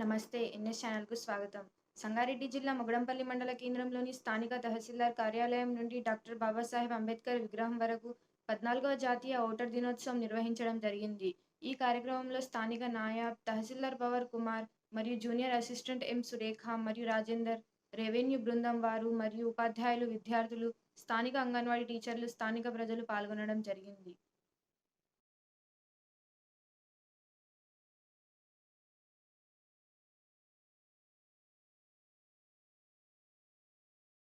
నమస్తే ఎన్ఎస్ ఛానల్కు స్వాగతం. సంగారెడ్డి జిల్లా మొగడంపల్లి మండల కేంద్రంలోని స్థానిక తహసీల్దార్ కార్యాలయం నుండి డాక్టర్ బాబాసాహెబ్ అంబేద్కర్ విగ్రహం వరకు పద్నాలుగవ జాతీయ ఓటర్ దినోత్సవం నిర్వహించడం జరిగింది. ఈ కార్యక్రమంలో స్థానిక నాయాబ్ తహసీల్దార్ పవర్ కుమార్ మరియు జూనియర్ అసిస్టెంట్ ఎం సురేఖ మరియు రాజేందర్ రెవెన్యూ బృందం వారు మరియు ఉపాధ్యాయులు విద్యార్థులు స్థానిక అంగన్వాడీ టీచర్లు స్థానిక ప్రజలు పాల్గొనడం జరిగింది.